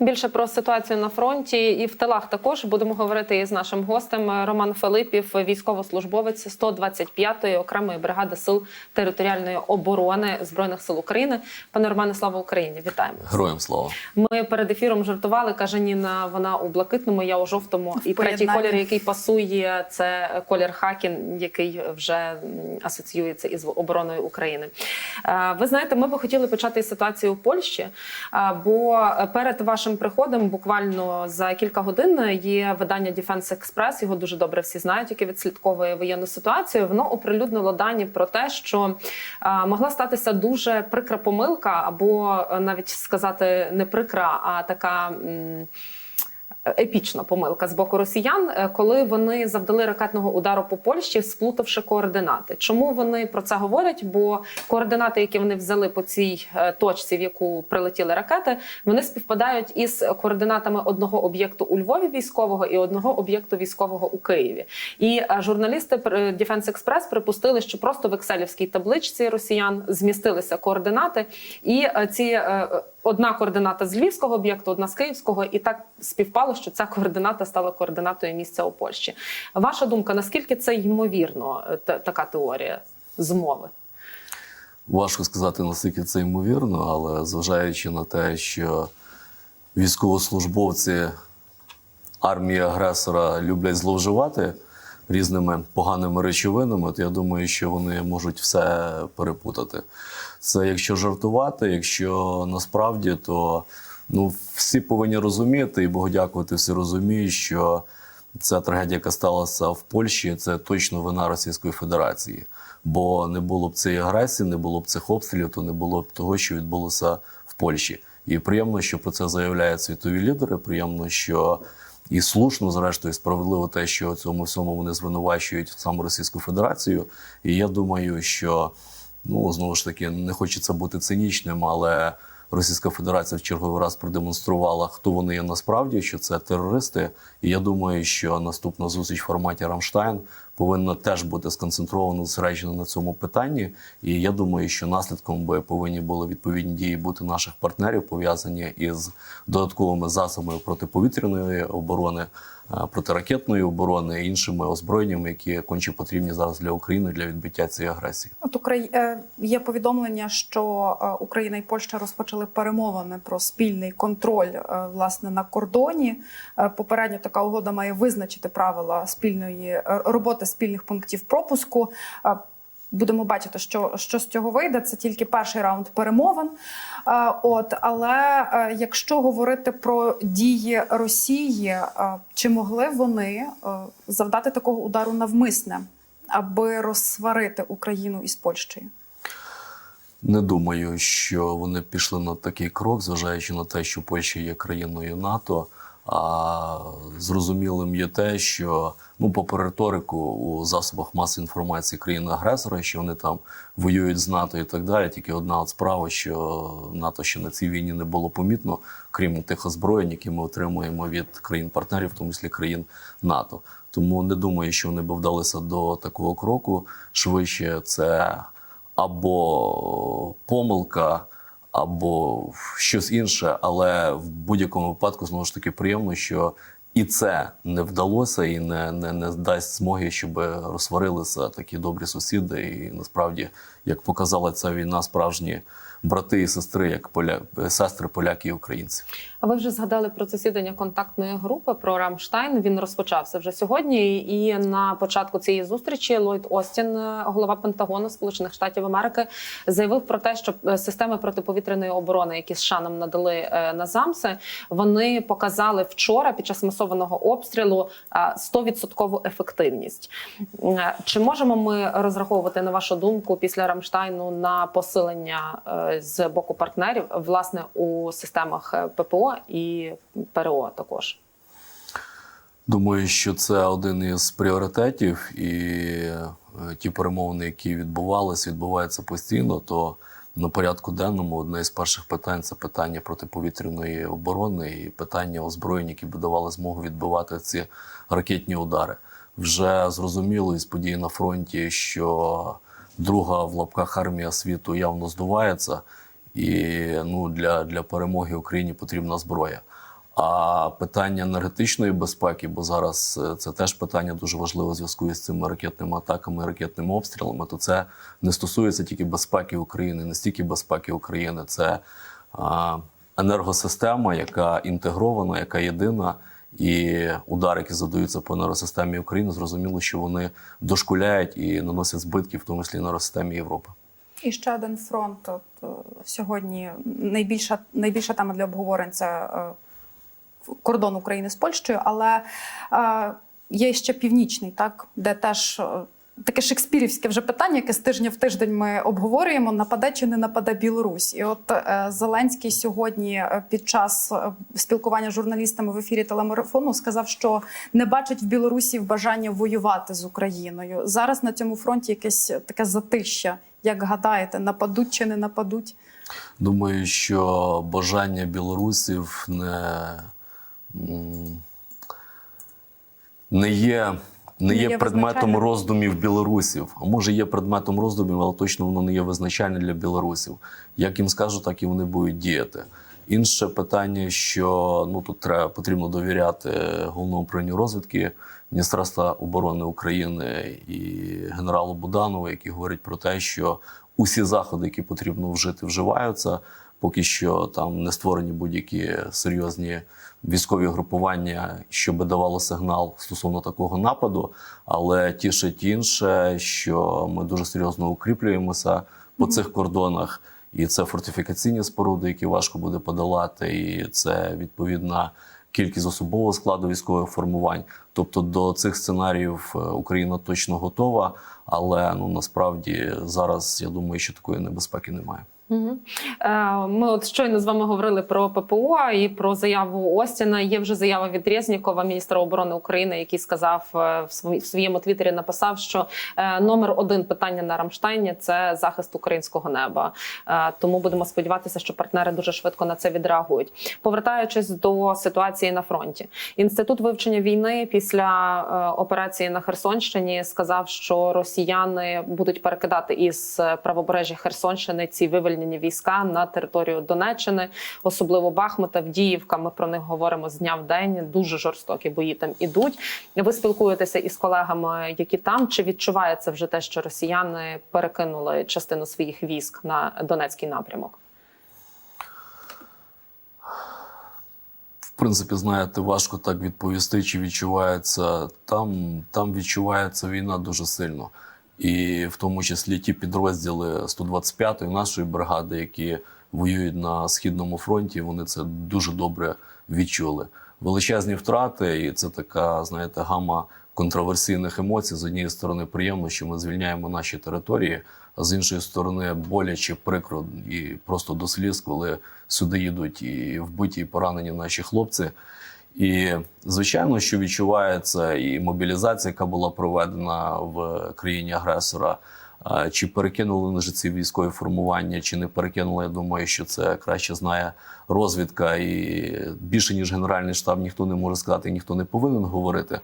Більше про ситуацію на фронті і в тилах також будемо говорити із нашим гостем Роман Филипів, військовослужбовець 125-ї окремої бригади сил територіальної оборони збройних сил України. Пане Романе, слава Україні! Вітаємо! Героям слава. Ми перед ефіром жартували. каже Ніна, вона у блакитному, я у жовтому. І третій колір, який пасує, це колір Хакін, який вже асоціюється із обороною України. Е, Ви знаєте, ми би хотіли почати із ситуації у Польщі, е, бо перед вашим приходом, буквально за кілька годин, є видання Defense Express, Його дуже добре всі знають, яке відслідковує воєнну ситуацію. Воно оприлюднило дані про те, що е, могла статися дуже прикра помилка, або е, навіть сказати не прикра, а така. Епічна помилка з боку росіян, е, коли вони завдали ракетного удару по Польщі, сплутавши координати. Чому вони про це говорять? Бо координати, які вони взяли по цій е, точці, в яку прилетіли ракети, вони співпадають із координатами одного об'єкту у Львові військового і одного об'єкту військового у Києві. І е, журналісти Defense Express припустили, що просто в екселівській табличці росіян змістилися координати, і ці одна координата з львівського об'єкту, одна з київського, і так співпало, що ця координата стала координатою місця у Польщі. Ваша думка, наскільки це ймовірно, е, така теорія змови? Важко сказати, наскільки це ймовірно, але зважаючи на те, що військовослужбовці армії агресора люблять зловживати різними поганими речовинами, то я думаю, що вони можуть все перепутати. Це якщо жартувати, якщо насправді, то ну, всі повинні розуміти, і Богу дякувати, всі розуміють, що ця трагедія, яка сталася в Польщі, це точно вина Російської Федерації. Бо не було б цієї агресії, не було б цих обстрілів, то не було б того, що відбулося в Польщі. І приємно, що про це заявляють світові лідери. Приємно, що і слушно, зрештою, справедливо те, що цьому всьому вони звинувачують саме Російську Федерацію. І я думаю, що ну знову ж таки не хочеться бути цинічним, але Російська Федерація в черговий раз продемонструвала, хто вони є насправді, що це терористи. І я думаю, що наступна зустріч в форматі Рамштайн повинна теж бути сконцентрована зосереджена на цьому питанні. І я думаю, що наслідком би повинні були відповідні дії бути наших партнерів, пов'язані із додатковими засобами протиповітряної оборони, протиракетної оборони і іншими озброєннями, які конче потрібні зараз для України для відбиття цієї агресії. От Украї... е, є повідомлення, що е, Україна і Польща розпочали перемовини про спільний контроль е, власне на кордоні. Е, Попередньо така угода має визначити правила спільної е, роботи спільних пунктів пропуску. Будемо бачити, що, що з цього вийде. Це тільки перший раунд перемовин. Е, От, але е, якщо говорити про дії Росії, е, чи могли вони завдати такого удару навмисне, аби розсварити Україну із Польщею? Не думаю, що вони пішли на такий крок, зважаючи на те, що Польща є країною НАТО. А зрозумілим є те, що ну, попри риторику у засобах масової інформації країни-агресора, що вони там воюють з НАТО і так далі. Тільки одна от справа, що НАТО ще на цій війні не було помітно, крім тих озброєнь, які ми отримуємо від країн-партнерів, в тому числі країн НАТО. Тому не думаю, що вони б вдалися до такого кроку. Швидше це або помилка, або щось інше, але в будь-якому випадку знову ж таки приємно, що і це не вдалося, і не, не, не дасть змоги, щоб розсварилися такі добрі сусіди. І насправді, як показала ця війна, справжні брати і сестри, як поля... сестри, поляки і українці. А ви вже згадали про засідання контактної групи про Рамштайн. Він розпочався вже сьогодні. І на початку цієї зустрічі Ллойд Остін, е, голова Пентагону Сполучених Штатів Америки, заявив про те, що е, системи протиповітряної оборони, які США нам надали е, на замси, вони показали вчора під час масованого обстрілу е, 100% ефективність. Чи можемо ми розраховувати на вашу думку після Рамштайну на посилення з боку партнерів власне у системах е, ППО і ПРО також? Думаю, що це один із пріоритетів, і е, ті перемовини, які відбувалися, відбуваються постійно. То на порядку денному одне із перших питань це питання протиповітряної оборони і питання озброєнь, які б давали змогу відбивати ці ракетні удари. Вже зрозуміло із подій на фронті, що друга в лапках армія світу явно здувається, і ну для, для перемоги Україні потрібна зброя. А питання енергетичної безпеки, бо зараз е, це теж питання дуже важливе в зв'язку з цими ракетними атаками, ракетними обстрілами. То це не стосується тільки безпеки України, не стільки безпеки України, це енергосистема, яка інтегрована, яка єдина. І удари, які задаються по енергосистемі України, зрозуміло, що вони дошкуляють і наносять збитки, в тому числі енергосистемі Європи. І ще один фронт. От, е, сьогодні найбільша, найбільша тема для обговорень це е, кордон України з Польщею, але е, є ще північний, так, де теж. Таке шекспірівське вже питання, яке з тижня в тиждень ми обговорюємо: нападе чи не нападе Білорусь. І от е, Зеленський сьогодні е, під час е, спілкування з журналістами в ефірі телемарафону сказав, що не бачить в Білорусі бажання воювати з Україною. Зараз на цьому фронті якесь таке затища. Як гадаєте, нападуть чи не нападуть? Думаю, що бажання білорусів не, не є. Не Не є є предметом роздумів білорусів, а може є предметом роздумів, але точно воно не є визначальне для білорусів. Як їм скажу, так і вони будуть діяти. Інше питання, що ну тут треба потрібно довіряти головному управлінню розвідки Міністерства оборони України і генералу Буданову, які говорять про те, що усі заходи, які потрібно вжити, вживаються. Поки що там не створені будь-які серйозні військові групування, що би давало сигнал стосовно такого нападу. Але тішить інше, що ми дуже серйозно укріплюємося по цих кордонах. І це фортифікаційні споруди, які важко буде подолати, і це відповідна кількість особового складу військових формувань. Тобто до цих сценаріїв е, Україна точно готова, але ну насправді зараз я думаю, що такої небезпеки немає. Е, Ми от щойно з вами говорили про ППО і про заяву Остіна. Є вже заява від Резнікова, міністра оборони України, який сказав е, в своєму твіттері, написав, що е, номер один питання на Рамштайні це захист українського неба. Тому будемо сподіватися, що партнери дуже швидко на це відреагують. Повертаючись до ситуації на фронті, інститут вивчення війни після операції на Херсонщині сказав, що росіяни будуть перекидати із правобережжя Херсонщини ці вивільнені війська на територію Донеччини, особливо Бахмута, Авдіївка. Ми про них говоримо з дня в день. Дуже жорстокі бої там ідуть. Ви спілкуєтеся із колегами, які там чи відчувається вже те, що росіяни перекинули частину своїх військ на Донецький напрямок? В принципі, знаєте, важко так відповісти, чи відчувається там. Там відчувається війна дуже сильно. І в тому числі ті підрозділи 125-ї нашої бригади, які воюють на східному фронті, вони це дуже добре відчули. Величезні втрати, і це така, знаєте, гама контроверсійних емоцій. З однієї сторони, приємно, що ми звільняємо наші території, а з іншої сторони, боляче, прикро і просто до сліз, коли сюди їдуть і вбиті, і поранені наші хлопці. І звичайно, що відчувається і мобілізація, яка була проведена в країні агресора. Чи перекинули на ці військові формування, чи не перекинули, я думаю, що це краще знає розвідка. І більше ніж Генеральний штаб ніхто не може сказати, ніхто не повинен говорити.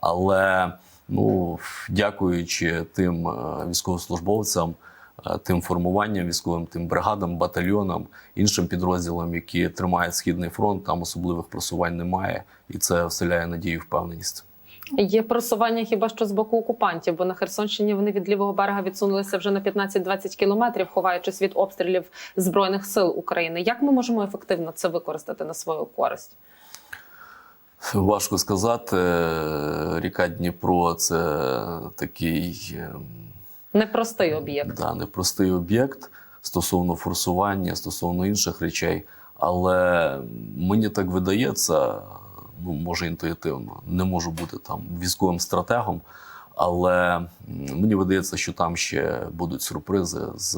Але ну, дякуючи тим е, військовослужбовцям, тим формуванням військовим, тим бригадам, батальйонам, іншим підрозділам, які тримають східний фронт, там особливих просувань немає, і це вселяє надію і впевненість. Є просування хіба що з боку окупантів, бо на Херсонщині вони від лівого берега відсунулися вже на 15-20 кілометрів, ховаючись від обстрілів збройних сил України. Як ми можемо ефективно це використати на свою користь? Важко сказати. Ріка Дніпро це такий ем, Непростий об'єкт. да, непростий об'єкт стосовно форсування, стосовно інших речей. Але мені так видається, ну може інтуїтивно, не можу бути там військовим стратегом. Але мені видається, що там ще будуть сюрпризи з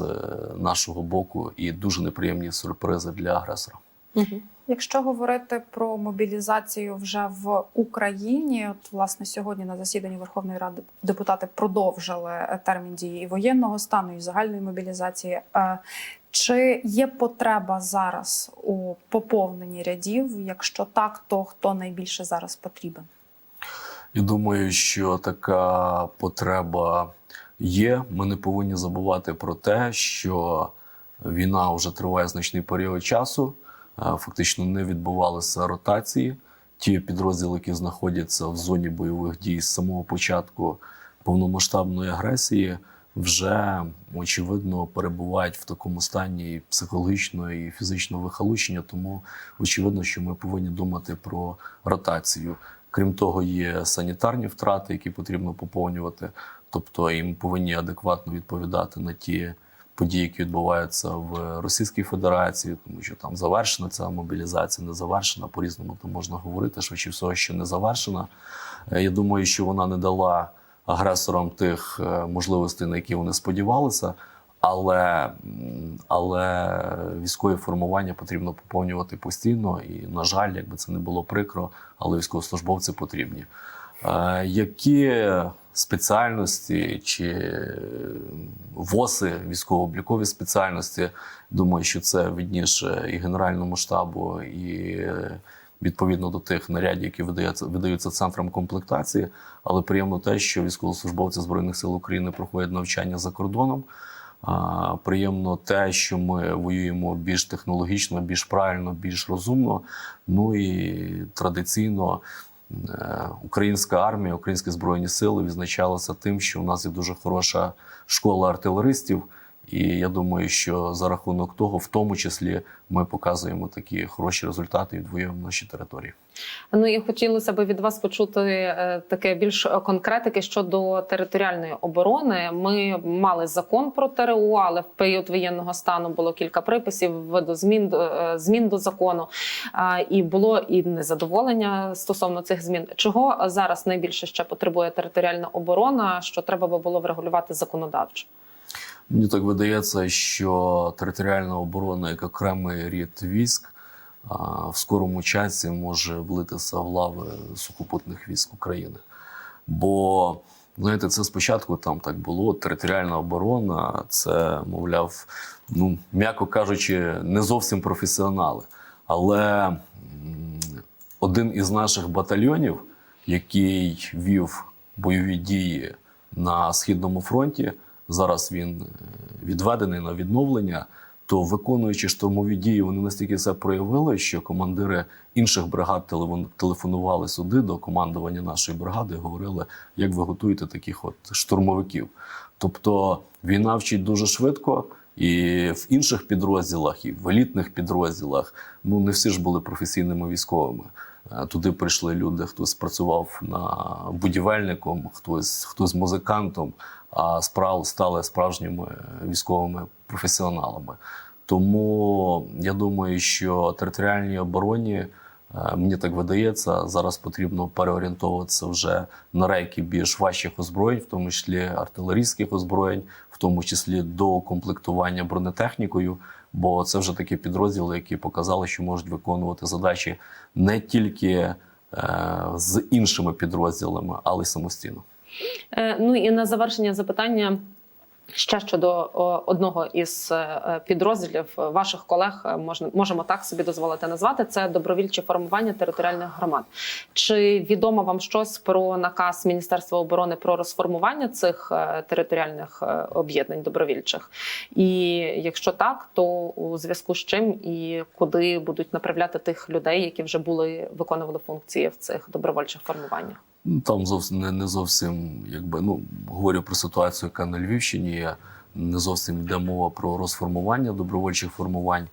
нашого боку, і дуже неприємні сюрпризи для агресора. Угу. Якщо говорити про мобілізацію вже в Україні, от власне сьогодні на засіданні Верховної Ради депутати продовжили е, термін дії і воєнного стану, і загальної мобілізації. Е, Чи є потреба зараз у поповненні рядів? Якщо так, то хто найбільше зараз потрібен? Я думаю, що така потреба є. Ми не повинні забувати про те, що війна вже триває значний період часу. Фактично не відбувалися ротації. Ті підрозділи, які знаходяться в зоні бойових дій з самого початку повномасштабної агресії, вже очевидно перебувають в такому стані психологічного і фізичного вихолощення. Тому очевидно, що ми повинні думати про ротацію. Крім того, є санітарні втрати, які потрібно поповнювати. Тобто їм повинні адекватно відповідати на ті події, які відбуваються в Російській Федерації, тому що там завершена ця мобілізація, не завершена. По різному там можна говорити, швидше всього, що не завершена. Е, Я думаю, що вона не дала агресорам тих е, можливостей, на які вони сподівалися. Але, але військові формування потрібно поповнювати постійно. І, на жаль, якби це не було прикро, але військовослужбовці потрібні. Е, Які спеціальності чи ВОСи, військово-облікові спеціальності, думаю, що це видніше і Генеральному штабу, і е, відповідно до тих нарядів, які видаються, видаються центрам комплектації. Але приємно те, що військовослужбовці Збройних сил України проходять навчання за кордоном. Приємно те, що ми воюємо більш технологічно, більш правильно, більш розумно. Ну і традиційно е, українська армія, українські збройні сили відзначалися тим, що у нас є дуже хороша школа артилеристів. І я думаю, що за рахунок того, в тому числі, ми показуємо такі хороші результати і відвоюємо наші території. Ну і хотілося б від вас почути е, таке більш конкретики щодо територіальної оборони. Ми мали закон про ТРО, але в період воєнного стану було кілька приписів видозмін до е, змін до закону. І було і незадоволення стосовно цих змін. Чого зараз найбільше ще потребує територіальна оборона, що треба би було врегулювати законодавчо? Мені так видається, що територіальна оборона як окремий рід військ в скорому часі може влитися в лави сухопутних військ України. Бо, знаєте, це спочатку там так було. Територіальна оборона, це, мовляв, ну, м'яко кажучи, не зовсім професіонали. Але один із наших батальйонів, який вів бойові дії на Східному фронті, зараз він е, відведений на відновлення. То виконуючи штурмові дії, вони настільки це проявили, що командири інших бригад телефон- телефонували сюди до командування нашої бригади говорили, як ви готуєте таких от штурмовиків. Тобто війна вчить дуже швидко, і в інших підрозділах, і в елітних підрозділах ну не всі ж були професійними військовими. Е, Туди прийшли люди, хтось працював на будівельником, хтось, хтось музикантом, а справ стали справжніми військовими професіоналами. Тому я думаю, що територіальній обороні, мені так видається, зараз потрібно переорієнтовуватися вже на рейки більш важчих озброєнь, в тому числі артилерійських озброєнь, в тому числі до комплектування бронетехнікою. Бо це вже такі підрозділи, які показали, що можуть виконувати задачі не тільки е, з іншими підрозділами, але й самостійно. Е, Ну і на завершення запитання. Ще щодо одного із е, підрозділів ваших колег, е, можна можемо так собі дозволити назвати це добровільче формування територіальних громад. Чи відомо вам щось про наказ Міністерства оборони про розформування цих е, територіальних об'єднань добровільчих? І якщо так, то у зв'язку з чим і куди будуть направляти тих людей, які вже були виконували функції в цих добровольчих формуваннях? Ну, Там зовсім не, не зовсім, якби ну говорю про ситуацію, яка на Львівщині. Не зовсім йде мова про розформування добровольчих формувань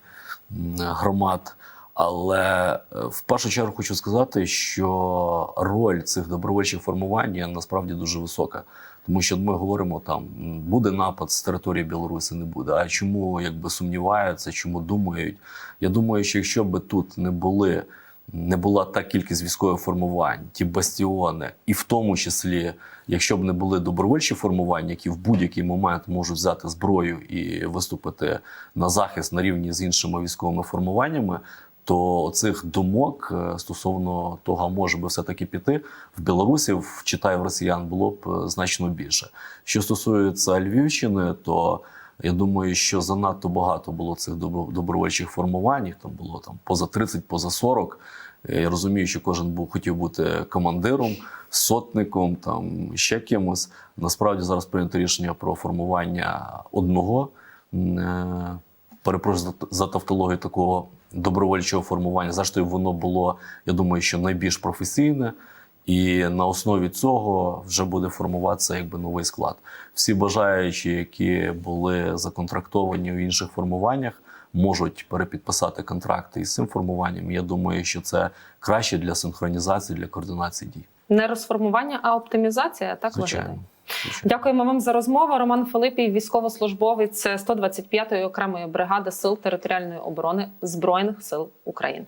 громад. Але е, в першу чергу хочу сказати, що роль цих добровольчих формувань насправді дуже висока. Тому що ми говоримо там, буде напад з території Білорусі, не буде. А чому якби сумніваються, чому думають? Я думаю, що якщо би тут не були не була та кількість військових формувань, ті бастіони, і в тому числі, якщо б не були добровольчі формування, які в будь-який момент можуть взяти зброю і виступити на захист на рівні з іншими військовими формуваннями. То цих думок е, стосовно того, може би все таки піти в Білорусі, в читай в росіян було б е, значно більше. Що стосується Львівщини, то я думаю, що занадто багато було цих добро- добровольчих формувань. Там було там поза 30, поза 40. Е, Я розумію, що кожен був хотів бути командиром, сотником, там ще кимось. Насправді зараз прийнято рішення про формування одного. е, Перепрошую за тавтологію такого добровольчого формування. Зрештою, воно було, я думаю, що найбільш професійне. І на основі цього вже буде формуватися якби новий склад. Всі бажаючі, які були законтрактовані в інших формуваннях, можуть перепідписати контракти із цим формуванням. Я думаю, що це краще для синхронізації, для координації дій. Не розформування, а оптимізація. Так Звичайно. виглядає? Дякуємо вам за розмову. Роман Филипій, військовослужбовець 125-ї окремої бригади сил територіальної оборони Збройних сил України.